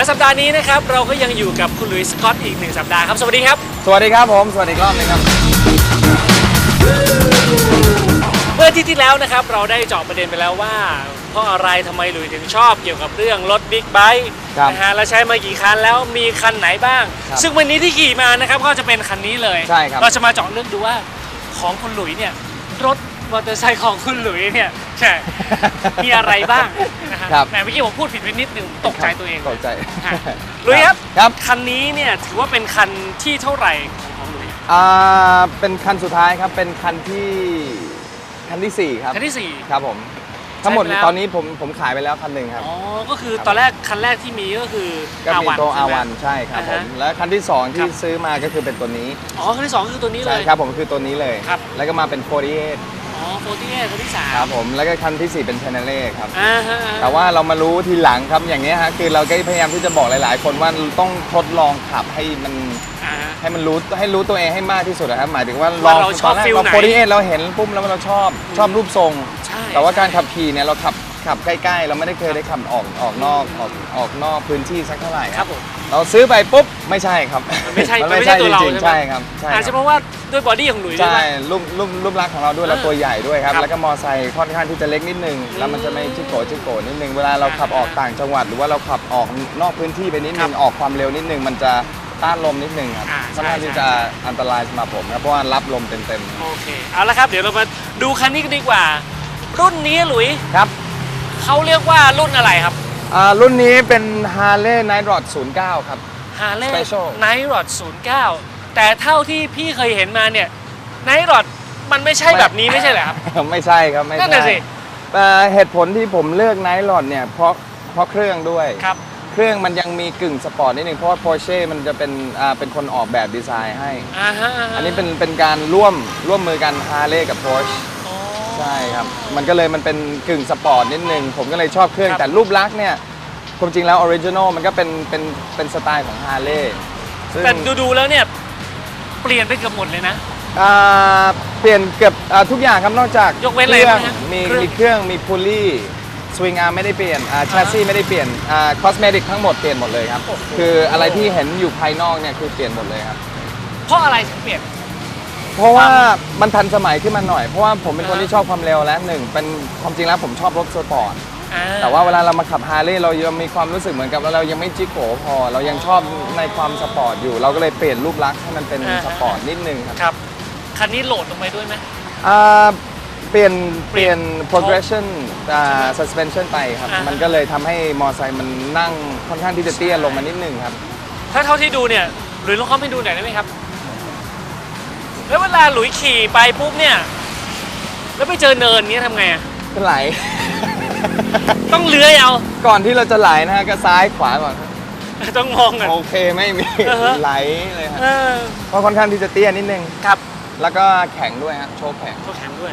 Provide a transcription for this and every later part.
และสัปดาห์นี้นะครับเราก็ยังอยู่กับคุณหลุยส์สกอตอีกหนึ่งสัปดาห์ครับ สวัสดีครับ สวัสดีครับผม สวัสดีอีกรอบหนึงครับ เมื่ออาที่ที่แล้วนะครับเราได้เจาะประเด็นไปแล้วว่า เพราะอะไรทำไมหลุยส์ถึงชอบเกี่ยวกับเรื่องรถบิ๊กไบค์ครับนะฮะและใช้มากี่คันแล้วมีคันไหนบ้าง ครับซึ่งวันนี้ที่ขี่มานะครับก็จะเป็นคันนี้เลย ใช่ครับ เราจะมาเจาะเรื่องดูว่าของคุณหลุยส์เนี่ยรถ มอเตอร์ไซค์ของคุณหลุยส์เนี่ยใช่มีอะไรบ้างนะฮะครับแหมเมื่อกี้ผมพูดผิดไปนิดนึงตกใจตัวเองตกใจฮะหลุยส์ครับครับ คันนี้เนี่ยถือว่าเป็นคันที่เท่าไหร่ของของหลุยส์อ่าเป็นคันสุดท้ายครับ เป็นคันที่คันที่ 4 ครับ คันที่สี่ ครับผม ทั้งหมดใช้ไปแล้ว ตอนนี้ผมผมขายไปแล้วคันหนึ่งครับ อ๋อก็คือตอนแรกคันแรกที่มีก็คือก็มี R1 ตัวใช่ไหม R1 ใช่ครับผอ่ามฮะแล้วคันที่ 2 คที่รับ ซื้อมาก็คือเป็นตัวนี้ อ๋อคันที่สองคือตัวนี้เลใช่ย ครับผมคือตัวนี้เลย ครับ แล้วก็มาเป็น48อ๋ อโฟร์ตี้เอคันที่สามครับผมแล้วก็คันทีสี่4 เป็น c h a n n e l ครับ อ่าฮะอ่ฮะแต่ว่าเรามารู้ทีหลังครับอย่างนี้ยฮะคือเราก็พยายามที่จะบอกหลาย ๆ คนว่าต้องทดลองขับให้มันอ่าฮะ ให้มันรู้ให้รู้ตัวเองให้มากที่สุดนะครับหมายถึงว่าลว่าองเราชอบตนแรกฟีลเราไหนโฟดีเอเราเห็นปุ๊บแล้วเราชอบชอบรูปทรง ใช่แต่ว่าการขับขี่เนี่ยเราขับ ขับใกล้ๆ เราไม่ได้เคยได้ขับออกออกนอกออกออกนอกพื้นที่สักเท่าไหร่ครับผม เราซื้อไปปุ๊บไม่ใช่ครับมันไม่ใช่มันมันไม่ไม่ใช่ใช่ตัวเราจริงใช่ไหมๆใช่ครับใช่อาจคจะรับเพราะว่าด้วยบอดี้ของหลุยส์ด้วยใช่ปะ รูปรูปรูปลักษณ์ของเราด้วยแล้วอ่าตัวใหญ่ด้วยครับ ครับแล้วก็มอไซค์ค่อนข้างที่จะเล็กนิดนึง แล้วมันจะไม่ชิโกชิโกนิดนึง เวลาเราขับออกต่างจังหวัด หรือว่าเราขับออกนอกพื้นที่ไปนิดนึงออกความเร็วนิดนึง มันจะต้านลมนิดนึงครับอ่าใช่ ค่อนข้างที่ใช่จะอันตรายสำหรับผมครับเพราะว่ารับลมเต็มโอเค เอาละครับ เดี๋ยวเรามาดูคันนี้กันดีกว่า รุ่นนี้หลุยส์ๆครับ เขาเรียกว่ารุ่นอะไรครับอ่ารุ่นนี้เป็น Harley Night Rod 09 ครับ ฮาร์เลย์ Special ไนท์รอด09 แต่เท่าที่พี่เคยเห็นมาเนี่ยไนท์รอดมันไม่ใช่แบบนี้ไม่ใช่เหรอครับ ไม่ใช่ครับ ไม่นั่นใช่น่ะสิ เอ่อเหตุผลที่ผมเลือก Night Rod เนี่ยเพราะเพราะเครื่องด้วย ครับ เครื่องมันยังมีกึ่งสปอร์ตนิดนึงเพราะว่า Porsche มันจะเป็นอ่าเป็นคนออกแบบดีไซน์ให้ อ่าฮะาฮะอันนี้เป็นเป็นการร่วมร่วมมือกัน Harley กับ Porsche อ๋อ ใช่ครับ มันก็เลยมันเป็นกึ่งสปอร์ตนิดนึง ผมก็เลยชอบเครื่อง ครับ แต่รูปลักษณ์เนี่ยความจริงแล้วออริจินอลมันก็เป็นเป็นเป็นสไตล์ของ Harley ซึ่งแต่ดูๆแล้วเนี่ย เปลี่ยนไปเกือบหมดเลยนะ อ่าเปลี่ยนเกือบอ่าทุกอย่างครับนอกจากยกเว้นเคอะไรรื่องบ้างฮะมีเครื่อง มีเครื่องมีพูลี่สวิงอาร์ไม่ได้เปลี่ยนอ่าแชสซี่ไม่ได้เปลี่ยนอ่าคอสเมติกทั้งหมดเปลี่ยนหมดเลยครับโอ้โหคืออะไรที่เห็นอยู่ภายนอกเนี่ยคือเปลี่ยนหมดเลยครับ เพราะอะไรถึงเปลี่ยน เพราะว่ามันทันสมัยขึ้นมาหน่อย เพราะว่าผมเป็นคนอ่าที่ชอบความเร็วและหนึ่งเป็นความจริงแล้วผมชอบรถสปอร์ต อ่แต่ว่าเวลาเรามาขับฮาร์เลย์เรายังมีความรู้สึกเหมือนกับว่าเรายังไม่จิกโกพอ เรายังชอบในความสปอร์ตอยู่ เราก็เลยเปลี่ยนรูปลักษณ์ให้มันเป็นอ่าสปอร์ตนิดนึงครับครับ คันนี้โหลดลงไปด้วยไหม อ่าเปลี่ยนเปเปลี่ลี่ยยนน progression อ่า suspension ไปครับ อ่าฮะ มันก็เลยทำให้มอไซค์มันนั่งค่อนข้างที่จะเตี้ยลงมานิดนึงครับ ถ้าเท่าที่ดูเนี่ยหลุยลองเข้าไปดูหน่อยได้ไหมครับ แล้วเวลาหลุยขี่ไปปุ๊บเนี่ย แล้วไปเจอเนินเนี้ยทำไงอะก็ไหล ต้องเลื้อยเอา ก่อนที่เราจะไหลนะฮะก็ซ้ายขวาก่อนต้องมองกันโอเคไม่มีอ่าฮะ ไหลเลยครับเออเพราะค่อนข้างที่จะเตี้ยนิดนึง ครับแล้วก็แข็งด้วยฮะโชคแข็ง เขาแข็งด้วย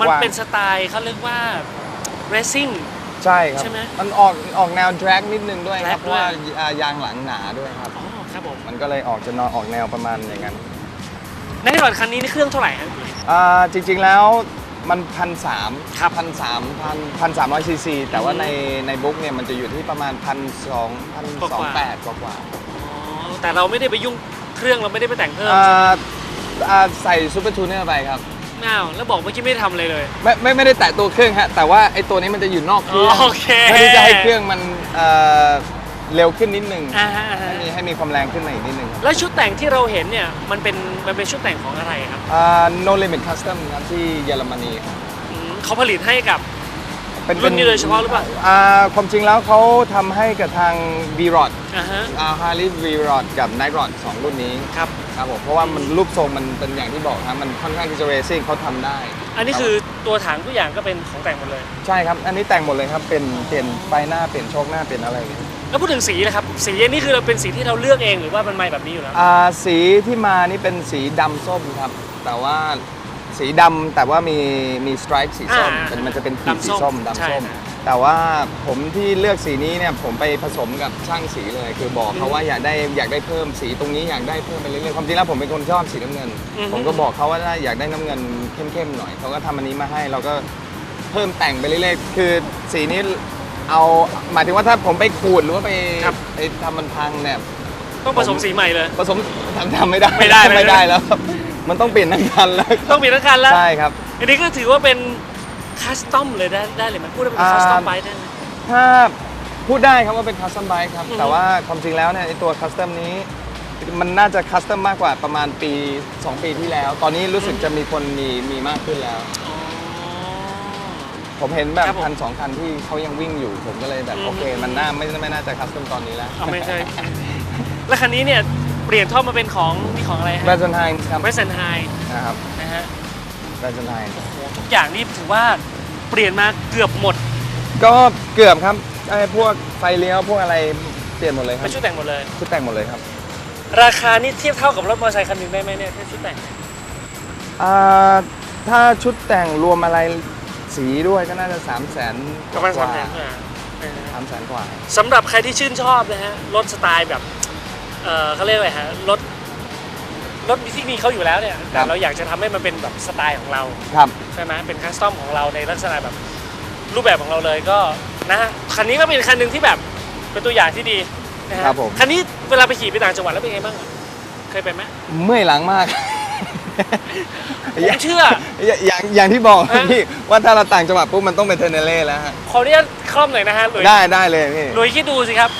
มันกว้างเป็นสไตล์เขาเรียกว่า racing ใช่ครับใช่ไหมมันออกออกแนว drag นิดนึงด้วยครับ drag เพราะว่าด้วย อ่ายางหลังหนาด้วยครับ อ๋อ ครับผม มันก็เลยออกจะนอนออกแนวประมาณอย่างนั้นในรถคันนี้นี่เครื่องเท่าไหร่ครับหลุยอ่าจริงๆแล้วมันพันสามครับพันสามพันพันสามร้อยซีซีแต่ว่าอืมในในบุ๊กเนี่ยมันจะอยู่ที่ประมาณพันสองพันสองแปดกว่าๆอ๋อแต่เราไม่ได้ไปยุ่งเครื่องเราไม่ได้ไปแต่งเพิ่มอ่ใช่ไหมาอ่าใส่ซูเปอร์ทูเนอร์ไปครับอ้าวแล้วบอกเมื่อกี้ไม่ได้ทำอะไรเลย ไม่ไม่ไม่ได้แตะตัวเครื่องฮะแต่ว่าไอ้ตัวนี้มันจะอยู่นอกเครื่องอ๋อโอเคเพื่อที่จะให้เครื่องมัน เอ่อเร็วขึ้นนิดนึงอ่าฮะอ่าฮะให้มีให้มีความแรงขึ้นมาอีกนิดนึงครับแล้วชุดแต่งที่เราเห็นเนี่ยมันเป็นมันเป็นชุดแต่งของอะไรครับอ่า no limit custom ครับที่เยอรมนีครับอืมเขาผลิตให้กับเป็นรุ่นนี้โดยเฉพาะหรือเปล่า อ่าความจริงแล้วเขาทำให้กับทาง v r o d อ่าฮะอ่า Harley v r o d กับ Night Rod สองรุ่นนี้ครับ ครับผมเพราะว่ามันรูปทรงมันเป็นอย่างที่บอกครับมันค่อนข้างที่จะ racing เขาทำได้อันนี้คือตัวถังทุกอย่างก็เป็นของแต่งหมดเลย ใช่ครับ อันนี้แต่งหมดเลยครับเป็นเปลี่ยนไฟหน้าเปลี่ยนโชคหน้าเปลี่ยนอะไรอย่างเงี้ย แล้วพูดถึงสีนะครับ สีอันนี้คือเราเป็นสีที่เราเลือกเองหรือว่ามันมาแบบนี้อยู่แล้ว อ่าสีที่มานี่เป็นสีดำส้มครับ แต่ว่าสีดำแต่ว่ามีมีสไตร p ์สีส้มอ่าเป็นมันจะเป็นขีดดำส้สีมส้มใช่ดำส้มนะแต่ว่าผมที่เลือกสีนี้เนี่ยผมไปผสมกับช่างสีเลย คือบอกเขาว่าอยากได้อยากได้เพิ่มสีตรงนี้อยากได้เพิ่มไปเรื่อยๆความจริงแล้วผมเป็นคนชอบสีน้ำเงิน อือฮึ ผมก็บอกเขาว่าถ้าอยากได้น้ำเงินเข้มๆหน่อยเขาก็ทำอันนี้มาให้เราก็เพิ่มแต่งไปเรื่อยๆคือสีนี้ เอาหมายถึงว่าถ้าผมไปขูดหรือว่าไปครับ ไปทำมันพังเนี่ย ต้องผสมสีใหม่เลย ผสมทำทำไม่ได้ไม่ได้เลย ไม่ได้แล้วครับ มันต้องเปลี่ยนทั้งคันแล้วต้องมีทั้งคันแล้ว ใช่ครับ อันนี้ก็ถือว่าเป็นคัสตอมเลยได้ได้เลยไหมันพูดได้เป็นอ่า คัสตอมไบได้ไหม ถ้าพูดได้ครับว่าเป็นคัสตอมไบค์ครับ อือฮึแต่ว่าความจริงแล้วเนี่ยไอตัวคัสตอมนี้ มันน่าจะคัสตอมมากกว่าประมาณปี 2 ปีที่แล้ว ตอนนี้รู้สึกจะมีคนมีมีมากขึ้นแล้วอ๋อ ผมเห็นแบบครับผมคันสองคันที่เขายังวิ่งอยู่ ผมก็เลยแบบอืมโอเค มันน่าไม่ไม่น่าจะคัสตอมตอนนี้แล้วเอาไม่ใช่ แล้วคันนี้เนี่ยเปลี่ยนท่อมาเป็นของนี่ของอะไรแบรฮะนด์ไฮครับเวสเซนไฮนะครับนะฮะแบรนด์ไฮโอ้โหทุกอย่างนี่ถือว่าเปลี่ยนมาเกือบหมดก็เกือบครับไอ้พวกไฟเลี้ยวพวกอะไรเปลี่ยนหมดเลยครัเป็บนชุดแต่งหมดเลย ชุดแต่งหมดเลยครับราคานี่เทียบเท่ากับรถมอเตอร์ไซค์คันหนึ่งได้ไหมเนี่ยถ้าชุดแต่งอ่าถ้าชุดแต่งรวมอะไร สีด้วยก็น่าจะ3 0 0แสนประมาณกสามว่าแสนกว่าเออสามแสนกว่า สำหรับใครที่ชื่นชอบนะฮะรถสไตล์แบบเออเขาเรียกอะไรฮะรถรถที่มีเขาอยู่แล้วเนี่ยแต่เราอยากจะทำให้มันเป็นแบบสไตล์ของเรา ครับ ใช่ไหมเป็นคัสตอมของเราในลักษณะแบบรูปแบบของเราเลยก็นะฮะคันนี้ก็เป็นคันหนึ่งที่แบบเป็นตัวอย่างที่ดีนะฮะครับผม คันนี้เวลาไปขี่ไปต่างจังหวัดแล้วเป็นไงบ้างอะเคยไปไหมเมื่อยหลังมาก ผมเชื่อ อย่างอย่างอย่างที่บอกฮะพี่ว่าถ้าเราต่างจังหวัดปุ๊บมันต้องเป็นเทอร์เนเล่แล้วฮะขออนุญาตคล่อมหน่อยนะฮะหลุยได้ได้เลยพี่หลุยคิดดูสิครับ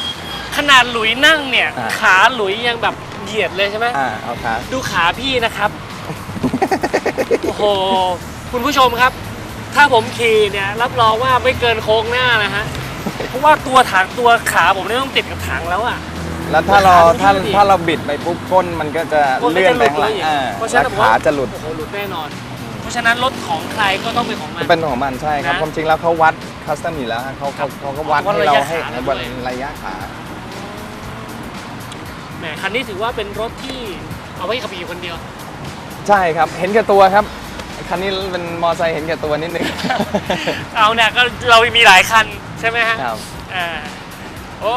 ขนาดหลุยนั่งเนี่ยอ่าขาหลุยยังแบบเหยียดเลยใช่ไหมอ่าเอาครับดูขาพี่นะครับโอ้โหคุณผู้ชมครับ ถ้าผมขี่เนี่ยรับรองว่าไม่เกินโค้งหน้านะฮะเพราะว่าตัวถังตัวขาผมเนี่ยต้องติดกับถังแล้วอะ แล้วถ้าเราขาถ้ามันยืดอีกถ้าเราบิดไปปุ๊บก้นมันก็จะก้นก็เลื่อนจะหไปลุดข้างหลังเลยอ่าเพราะฉะนั้แล้นวผมว่าขาจะหลุด โอ้โหหลุดแน่นอน เพราะฉะนั้นรถของใครก็ต้องเป็นของมัน เป็นของมันใช่ครับนะความจริงแล้วเขาวัดคัสตอมอยู่แล้วฮะเขาครัเขาบเขาก็วัดวัดให้ระเรายะให้ขาแล้ววัดด้วยระยะขา แหมคันนี้ถือว่าเป็นรถที่เอาไว้ขับขี่คนเดียว ใช่ครับ เห็นแก่ตัวครับ คันนี้เป็นมอไซค์เห็นแก่ตัวนิดนึง เอาเนี่ยก็เรามีหลายคันใช่ไหมฮะครับ อ่าโอ้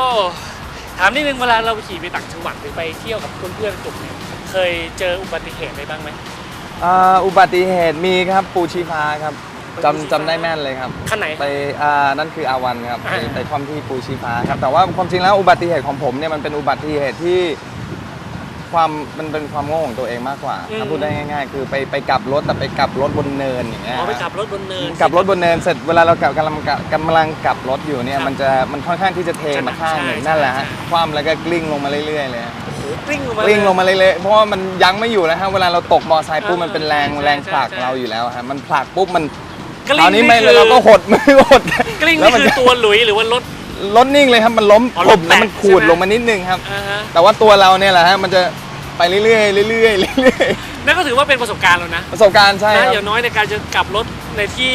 ถามนิดนึงเวลาเราขี่ไปต่างจังหวัดหรือไปเที่ยวกับเพื่อนๆกลุ่มเนี่ยเคยเจออุบัติเหตุอะไรบ้างไหมอ่าอุบัติเหตุมีครับปูชีฟ้าครับปูชีฟ้าจำจำได้แม่นเลยครับคันไหน ไปอ่านั่นคืออาวันครับไปอ่า ไปคว่ำที่ปูชีฟ้าครับแต่ว่าความจริงแล้วอุบัติเหตุของผมเนี่ยมันเป็นอุบัติเหตุที่ ความมันเป็นความโง่ของตัวเองมากกว่าถ้าพูดได้ง่าย ๆ คือไปไปกลับรถแต่ไปกลับรถบนเนินอย่างเงี้ยอ๋อไปขับรถบนเนิน กลับรถบนเนินเสร็จเวลาเรากลับกำลังกลับกำลังกลับรถอยู่เนี่คยรับมันจะมันค่อนข้างที่จะเทจะหนัมากข้างหนึ่งใช่นั่นแหละฮะใช่ คว่ำแล้วก็กลิ้งลงมาเรื่อยๆเลยฮะ โอ้โหกลิ้งลงมากลิ้งลงมาเรื่อยๆเพราะว่ามันยั้งไม่อยู่แล้วฮะ เวลาเราตกมอไซค์ปุ๊บเออมันเป็นแรงใช่แรงผลักใช่เราอยู่แล้วฮะ มันผลักปุ๊บมันกลิ้ครางวนี้ไม่คือเราก็หดมือหดกลิ้งแล้นี่วมันคือจะตัวหลุยหรือว่ารถ รถนิ่งเลยครับมันล้มอ๋อผรมถแล้วแตะมันขูดใช่ไหม ลงมานิดนึงครับ อ่าฮะแต่ว่าตัวเราเนี่ยแหละฮะมันจะไปเรื่อยๆเรื่อยๆเรื่อยนั่นก็ถือว่าเป็นประสบการณ์แล้วนะๆประสบการณ์ใช่นะครับอคย่ารับงน้อยในการจะกลับรถในที่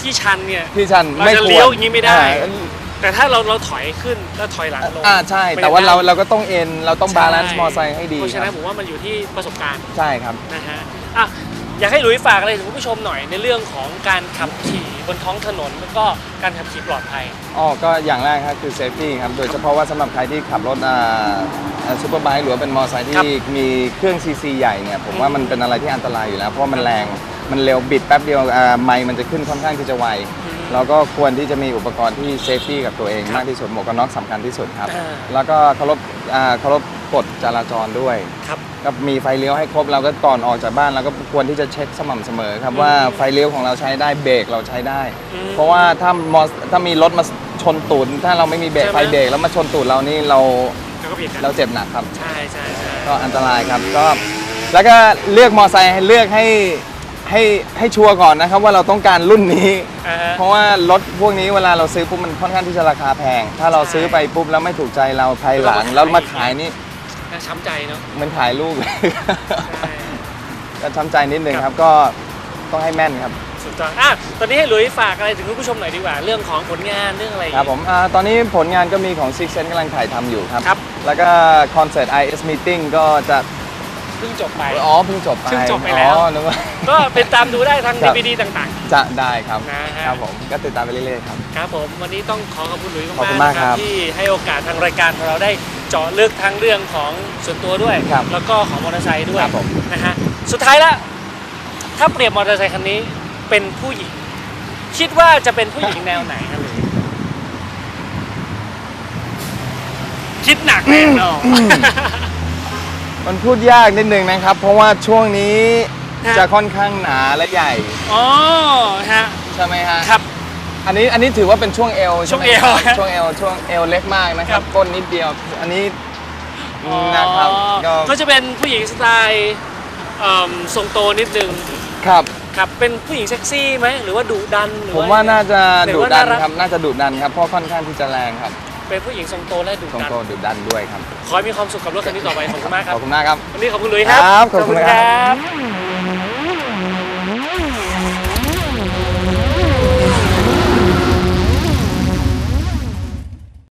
ที่ชันเนี่ย พี่ชันเราไม่จะควรเลี้ยวอย่างนี้ไม่ได้อ่าแต่ถ้าเราเราถอยขึ้นแล้วถอยหลังลงอ่าใช่ไม่แต่ว่าได้เราเราก็ต้องเอ็นเราต้องบาลานซ์ใช่มอไซค์ให้ดีเพราะฉะคนั้รันบผมว่ามันอยู่ที่ประสบการณ์ใช่ครับ นะฮะอะ อยากให้หลุยส์ฝากอะไรถึงคุณผู้ชมหน่อยในเรื่องของการขับขี่บนท้องถนนแล้วก็การขับขี่ปลอดภัย อ๋อก็อย่างแรกครับคือเซฟตี้ครับ โดยเฉพาะว่าสำหรับใครที่ขับรถอ่าซูเปอร์ไบค์หรือว่าเป็นมอเตอร์ไซค์ครับที่มีเครื่องซีซีใหญ่เนี่ย ผมว่าอืมมันเป็นอะไรที่อันตรายอยู่แล้ว เพราะว่ามันแรงมันเร็วบิดแป๊บเดียวอ่าไมค์มันจะขึ้นค่อนข้างที่จะไวอืมเราก็ควรที่จะมีอุปกรณ์ที่เซฟตี้กับตัวเองครับมากที่สุดหมวกกันน็อกสำคัญที่สุดครับ อ่า แล้วก็เคารพอ่าเคารพ กฎจราจรด้วยครับ ก็มีไฟเลี้ยวให้ครบเราก็ก่อนออกจากบ้านเราก็ควรที่จะเช็คสม่ำเสมอครับอืมว่าไฟเลี้ยวของเราใช้ได้เบรกเราใช้ได้ อืมเพราะว่าถ้ามอถ้ามีรถมาชนตูดถ้าเราไม่มีเบรกใช่ไหม ไฟเบรกแล้วมาชนตูดเรานี่เราแล้วก็ผิดกันเราเจ็บหนักครับ ใช่ใช่ใช่ก็อันตรายครับก็แล้วก็เลือกมอไซค์ให้เลือกให้ให้ให้ชัวร์ก่อนนะครับว่าเราต้องการรุ่นนี้อ่าฮะเพราะว่ารถพวกนี้เวลาเราซื้อปุ๊บมันค่อนข้างที่จะราคาแพง ถ้าเราใช่ซื้อไปปุ๊บแล้วไม่ถูกใจเราภายหลังแล้แล้ววมามาขาขายยนี่ น่าช้ำใจเนาะเหมันขายลูกใช่ ก็ช้ำใจนิดนึงครับครับ ก็ต้องให้แม่นครับ สุดยอดอะตอนนี้ให้หลุยส์ฝากอะไรถึงคุณผู้ชมหน่อยดีกว่า เรื่องของผลงานเรื่องอะไรอย่างครับงี้ผมอาตอนนี้ผลงานก็มีของ Six Sense กำลังถ่ายทำอยู่ครับ ครับ แล้วก็คอนเสิร์ต IS Meeting ก็จะเพิ่งจบไป อ๋อเพิ่งจบไปเพิ่งจบไปแล้ว อ๋อนึกว่า ก็เป็นตามดูได้ทาง ครับ DVD ต่าง จะได้ครับ นะฮะ ครับผม ก็ติดตามไปเรื่อยๆครับ ๆ ครับผม วันนี้ต้องขอขอบคุณหลุยส์ขอบคุมากณๆมากนะคครัรับบที่ให้โอกาสทางรายการของเราได้ เจาะลึกทั้งเรื่องของส่วนตัวด้วย ครับแล้วก็ของมอเตอร์ไซค์ด้วยครับผม นะฮะสุดท้ายละถ้าเปรียบมอเตอร์ไซค์คันนี้เป็นผู้หญิง คิดว่าจะเป็นผู้หญิงแนวไหนครับหลุยส์มคิดหนักแน่นอนมันพูดยากนิดนึงนะครับ เพราะว่าช่วงนี้ฮะจะค่อนข้างหนาและใหญ่ อ๋อฮะ ใช่ไหมฮะครับ อันนี้อันนี้ถือว่าเป็นช่วงเอวใช่ไหมช่วงเอวครับฮะช่วงเอวช่วงเอวเล็กมากนะคครัรับ บก้นนิดเดียว อันนี้นะครับอ๋อก็ก็จะเป็นผู้หญิงสไตล์เอิ่มทรงโตนิดนึงครับ ครับเป็นผู้หญิงเซ็กซี่ไหมหรือว่าดุดันหรือผมว่าน่าจะหรือดุว่าดัน่านรักครับน่าจะดุดันครับเพราะค่อนข้างที่จะแรงครับเป็นผู้หญิงทรงโตและดุทรงดัน โตดุดันด้วยครับขอให้มีความสุขกับรถคันนี้ต่อไปขอบคุณมากคขรับอบคุณมากครับ วันนี้ขอบคุณหลุยส์ครับ ครับขอบคุณครับ บ